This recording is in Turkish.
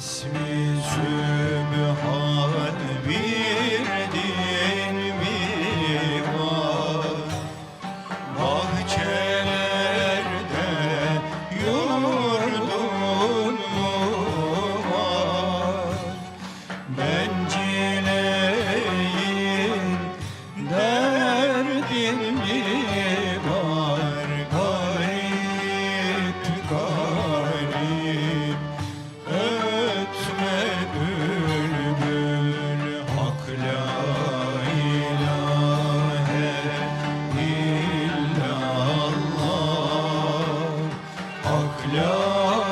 ismi Süleyman 년